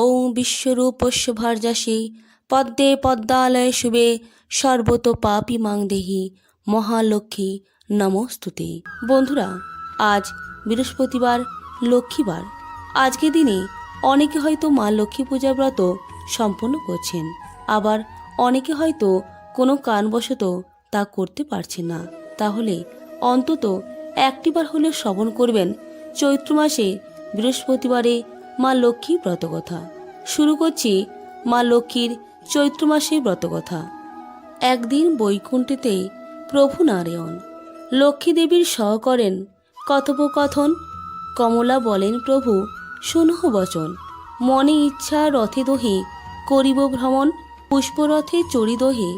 ওং বিশ্বরূপস্য ভার্যাসী, পদ্মে পদ্মালয়ে শুভে, সর্বত পাপি মাং দেহি, মহালক্ষ্মী নমস্তুতে। বন্ধুরা, আজ বৃহস্পতিবার, লক্ষ্মীবার। আজকে দিনে অনেকে হয়তো মা লক্ষ্মী পূজা ব্রত সম্পন্ন করছেন। আবার অনেকে হয়তো কোনো কারণবশত তা করতে পারছেন না। তাহলে অন্তত একটিবার হলেও শ্রবণ করবেন, চৈত্র মাসে বৃহস্পতিবারে মা লক্ষ্মীর ব্রতকথা। শুরু করছি মা লক্ষ্মীর চৈত্র মাসে ব্রতকথা। একদিন বৈকুণ্ঠেতে প্রভু নারায়ণ লক্ষ্মী দেবীর সহ করেন কথোপকথন, কমলা বলেন, প্রভু, শুনহ বচন। মনে ইচ্ছা রথে দোহে করিব ভ্রমণ, পুষ্পরথে চড়ি চড়িদোহে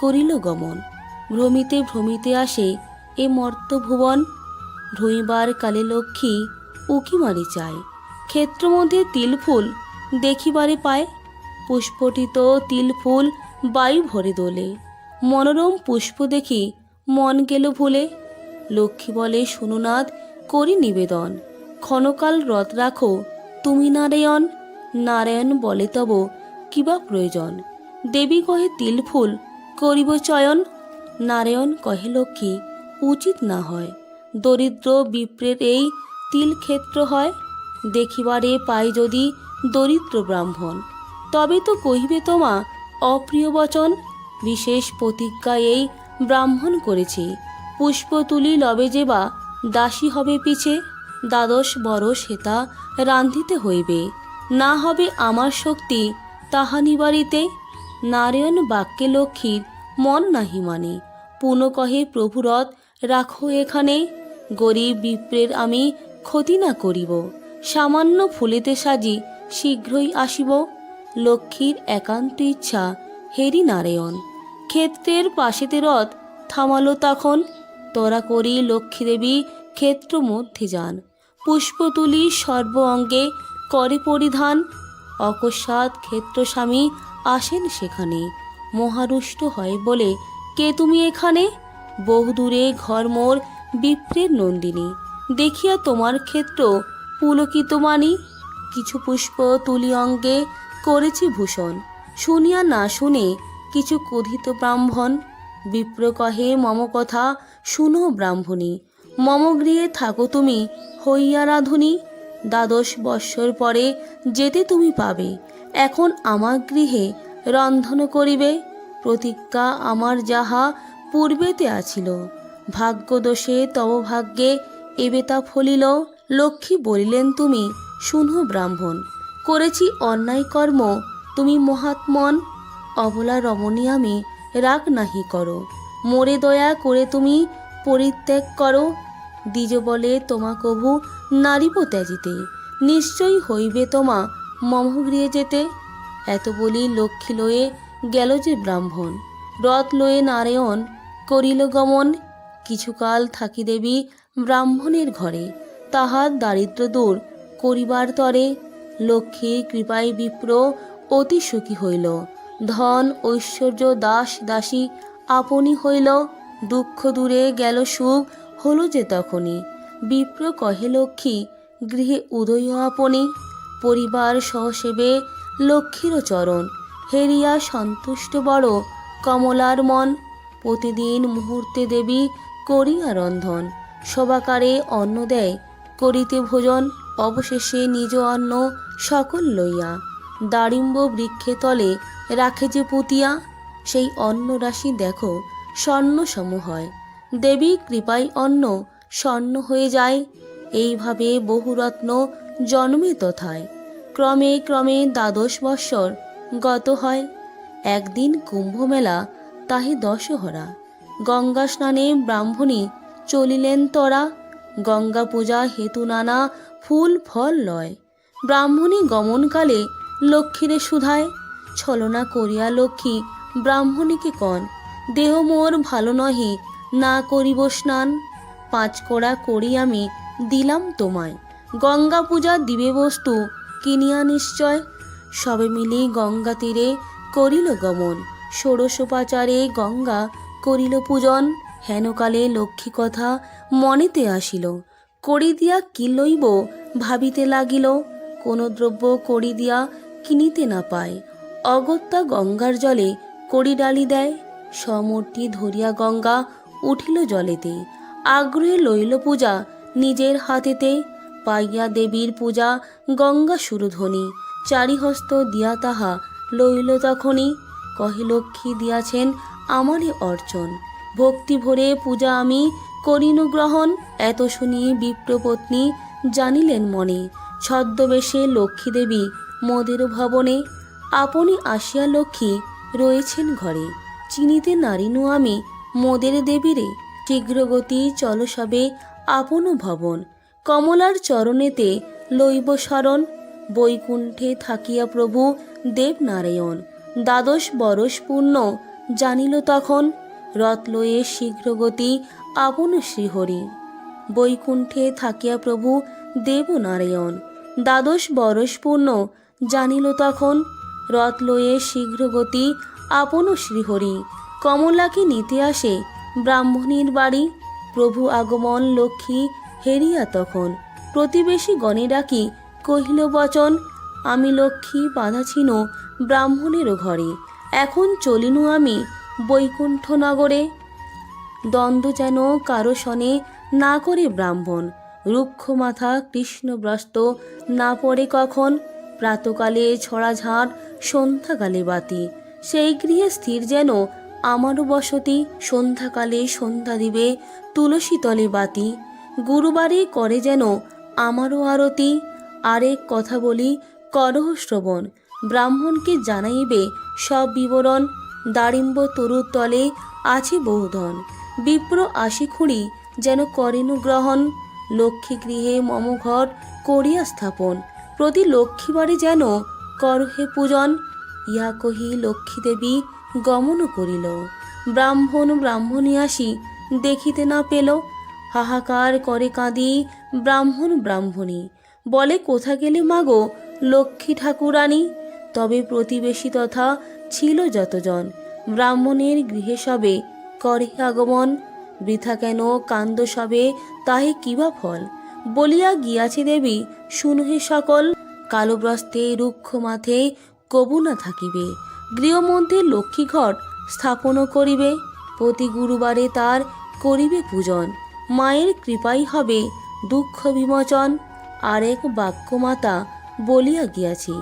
করিল গমন। ভ্রমিতে ভ্রমিতে আসে এ মর্ত ভুবন ভ্রমিবার কালে লক্ষ্মী উকি মারি চায়। ক্ষেত্র মধ্যে তিল তিলফুল দেখিবারে পায়। পুষ্পটিত তিলফুল বায়ু ভরে দোলে। মনোরম পুষ্প দেখি মন গেল ভুলে। লক্ষ্মী বলে, শুনুনাথ, করি নিবেদন। ক্ষণকাল রথ রাখো। তুমি নারায়ণ। নারায়ণ বলে তব কিবা প্রয়োজন? দেবী কহে, তিলফুল করিব চয়ন। নারায়ণ কহে, লক্ষ্মী, উচিত না হয়। দরিদ্র বিপ্রের এই তিল ক্ষেত্র হয়। দেখিবারে পাই যদি দরিদ্র ব্রাহ্মণ। তবে তো কহিবে তোমা, অপ্রিয় বচন, বিশেষ প্রতিজ্ঞা এই ব্রাহ্মণ করেছে। পুষ্প তুলি লবে যেবা দাসী হবে পিছে, দ্বাদশ বড় সেতা রান্ধিতে হইবে। না হবে আমার শক্তি তাহা নিবারিতে, নারায়ণ বাক্যে লক্ষ্মীর মন নাহি মানে। পুনঃ কহে প্রভুরথ, রাখো এখানে, গরিব বিপ্রের আমি ক্ষতি না করিব। সামান্য ফুলেতে সাজি শীঘ্রই আসিব লক্ষ্মীর একান্ত ইচ্ছা, হেরি নারায়ণ। ক্ষেত্রের পাশেতে রথ থামালো তখন, তোরা করি লক্ষ্মীদেবী ক্ষেত্র মধ্যে যান। পুষ্প তুলি সর্ব অঙ্গে করে পরিধান, অকস্মাৎ ক্ষেত্রস্বামী আসেন সেখানে। মহারুষ্ট হয় বলে, কে তুমি এখানে? বহুদূরে ঘর মোর বিপ্রের নন্দিনী। দেখিয়া তোমার ক্ষেত্র পুলকিত মানি, কিছু পুষ্প তুলি অঙ্গে করেছি ভূষণ। শুনিয়া না শুনে কিছু কথিত ব্রাহ্মণ, বিপ্র কহে, মম কথা শুনো ব্রাহ্মণী, মম গৃহে থাকো তুমি, হইয়া রাধুনী, দ্বাদশ বৎসর পরে যেতে তুমি পাবে। এখন আমার গৃহে রন্ধন করিবে, প্রতিজ্ঞা আমার যাহা পূর্বেতে আছিল। ভাগ্যদোষে তব ভাগ্যে এবে তা ফলিল লক্ষ্মী বলিলেন, তুমি শুনো ব্রাহ্মণ, করেছি অন্যায় কর্ম, তুমি মহাত্মন। অবলা রমণী, আমি রাগ নাহি করো। মোরে দয়া করে তুমি পরিত্যাগ করো। দ্বিজ বলে তোমা কভু নারিব ত্যাজিতে। নিশ্চয়ই হইবে তোমা মম গৃহে যেতে। এত বলি লক্ষ্মী লয়ে গেল যে ব্রাহ্মণ। রথ লয়ে নারায়ণ করিল গমন। কিছুকাল থাকি দেবী ব্রাহ্মণের ঘরে। তাহার দারিদ্র দূর, করিবার তরে লক্ষ্মীর কৃপায় বিপ্র অতি সুখী হইল। ধন, ঐশ্বর্য, দাস, দাসী আপনি হইল, দুঃখ দূরে গেল, সুখ হলো যে তখনই। বিপ্র কহে, লক্ষ্মী, গৃহে উদয় আপনি, পরিবার সহসেবে লক্ষ্মীর চরণ। হেরিয়া সন্তুষ্ট বড় কমলার মন, প্রতিদিন মুহূর্তে দেবী করিয়া রন্ধন। সবাকারে অন্ন দেয় করিতে ভোজন, অবশেষে নিজ অন্ন সকল লইয়া দারিম্ব বৃক্ষে তলে রাখে যে পুতিয়া, সেই অন্ন রাশি দেখো স্বর্ণ সম হয়। দেবী কৃপায় অন্ন স্বর্ণ হয়ে যায়, এইভাবে বহুরত্ন জন্মে তথায়। ক্রমে ক্রমে দ্বাদশ বৎসর গত হয়, একদিন কুম্ভমেলা, তাহে দশহরা। গঙ্গা স্নানে ব্রাহ্মণী চলিলেন তরা গঙ্গা পূজা হেতু নানা, ফুল, ফল লয়। ব্রাহ্মণী গমনকালে লক্ষ্মীরে সুধায় ছলনা করিয়া লক্ষ্মী ব্রাহ্মণীকে কন। দেহ মোর ভালো নহে, না করিব স্নান। পাঁচ কড়া করি আমি দিলাম তোমায়। গঙ্গা পূজা দিবে বস্তু, কিনিয়া নিশ্চয়। সবে মিলে গঙ্গা তীরে করিল গমন। ষোড়শোপাচারে গঙ্গা করিল পূজন। হেনকালে লক্ষ্মী কথা মনেতে আসিল করি দিয়া কি লইব ভাবিতে লাগিল, কোন দ্রব্য করি দিয়া কিনিতে না পায়। অগত্যা গঙ্গার জলে কড়ি ডালি দেয় সমূর্তি ধরিয়া গঙ্গা উঠিল জলেতে। আগ্রহে লইল পূজা নিজের হাতেতে, পাইয়া দেবীর পূজা গঙ্গা সুরধ্বনি। চারিহস্ত দিয়া তাহা লইল তখনই, কহে লক্ষ্মী দিয়াছেন আমারই অর্চন। ভক্তি ভরে পূজা আমি করিনু গ্রহণ। এত শুনি বিপ্রপত্নী জানিলেন মনে, ছদ্মবেশে লক্ষ্মী দেবী মোদের ভবনে আপনি আসিয়া লক্ষ্মী রয়েছেন ঘরে। চিনিতে নারিনু আমি মোদের দেবীরে। শীঘ্রগতি চল সবে আপন ভবন। কমলার চরণেতে লইব শরণ। বৈকুণ্ঠে থাকিয়া প্রভু দেবনারায়ণ। দ্বাদশ বরষ পূর্ণ জানিল তখন রথ লয়ে শীঘ্রগতি আপন শ্রীহরি। বৈকুণ্ঠে থাকিয়া প্রভু দেবনারায়ণ। দ্বাদশ বরষ পূর্ণ, জানিল তখন, রথ লয়ে শীঘ্রগতি আপন শ্রীহরি। কমলাকে নিতে আসে ব্রাহ্মণীর বাড়ি। প্রভু আগমন লক্ষ্মী হেরিয়া তখন। প্রতিবেশী গণে ডাকি, কহিল, বচন, আমি লক্ষ্মী বাধা ছিল ব্রাহ্মণেরও ঘরে। এখন চলিনু আমি বৈকুণ্ঠ নগরে দ্বন্দ্ব যেন কারও শনে না করে ব্রাহ্মণ। রুক্ষ মাথা কৃষ্ণব্রস্ত না পড়ে কখন? প্রাতকালে ছড়া ঝাড় সন্ধ্যাকালে বাতি। সেই গৃহে স্থির যেন আমারও বসতি, সন্ধ্যাকালে সন্ধ্যা দিবে তুলসী তলে বাতি। গুরুবারে করে যেন আমারও আরতি। আরেক কথা বলি, করহ শ্রবণ। ব্রাহ্মণকে জানাইবে সব বিবরণ। দারিম্ব তরুর তলে আছে বহুধন। বিপ্র আশি খুঁড়ি যেন করেন গ্রহণ। লক্ষ্মী গৃহে মম ঘর করিয়া স্থাপন। প্রতি লক্ষ্মীবারে যেন করহে পূজন। ইহা কহি লক্ষ্মী দেবী গমন করিল। ব্রাহ্মণ ব্রাহ্মণী আসি দেখিতে না পেল। হাহাকার করে কাঁদি ব্রাহ্মণ ব্রাহ্মণী। বলে, কোথা গেলে মাগো লক্ষ্মী ঠাকুরানী? তবে প্রতিবেশী তথা ছিল যতজন। ব্রাহ্মণের গৃহে সবে করে আগমন, বৃথা কেন কান্দ সবে, তাহে কিবা ফল? বলিয়া গিয়াছে দেবী শুনহে সকল, কালোব্রস্তে রুক্ষ মাথে কবু না থাকিবে। গৃহমধ্যে লক্ষ্মীঘর স্থাপন করিবে, প্রতি গুরুবারে তার করিবে পূজন। মায়ের কৃপাই হবে দুঃখ বিমোচন, আরেক বাক্যমাতা বলিয়া গিয়াছি।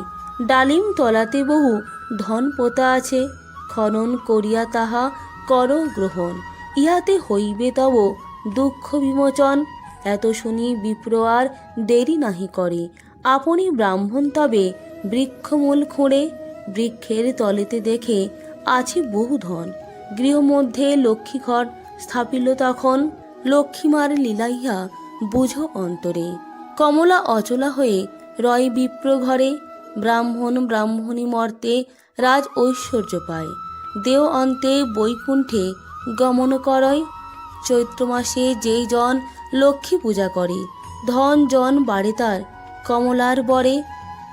ডালিম তলাতে বহু ধন পোতা আছে, খনন করিয়া তাহা কর গ্রহণ। ইহাতে হইবে তব দুঃখ বিমোচন। এত শুনি বিপ্র আর দেরি নাহি করে। আপনি ব্রাহ্মণ তবে বৃক্ষমূল খুঁড়ে, বৃক্ষের তলেতে দেখে আছে বহু ধন। গৃহমধ্যে লক্ষ্মীঘর স্থাপিল তখন, লক্ষ্মীমার লীলাইয়া বুঝো অন্তরে। কমলা অচলা হয়ে রয় বিপ্র ঘরে, ব্রাহ্মণ ব্রাহ্মণী মর্তে রাজ ঐশ্বর্য পায়। দেও অন্তে বৈকুণ্ঠে গমন করয় চৈত্র মাসে যেই জন লক্ষ্মী পূজা করে, ধন জন বাড়ে তার কমলার বরে।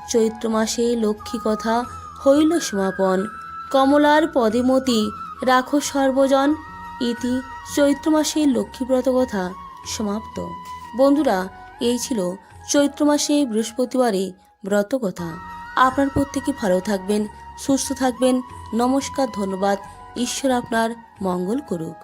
চৈত্র মাসে লক্ষ্মী কথা হইল সমাপন। কমলার পদেমতি রাখো সর্বজন। ইতি চৈত্র মাসে লক্ষ্মীব্রত কথা সমাপ্ত। বন্ধুরা, এই ছিল চৈত্র মাসে বৃহস্পতিবারে ব্রত কথা। আপনার প্রত্যেকে ভালো থাকবেন সুস্থ থাকবেন। নমস্কার ধন্যবাদ। ঈশ্বর আপনার মঙ্গল করুক।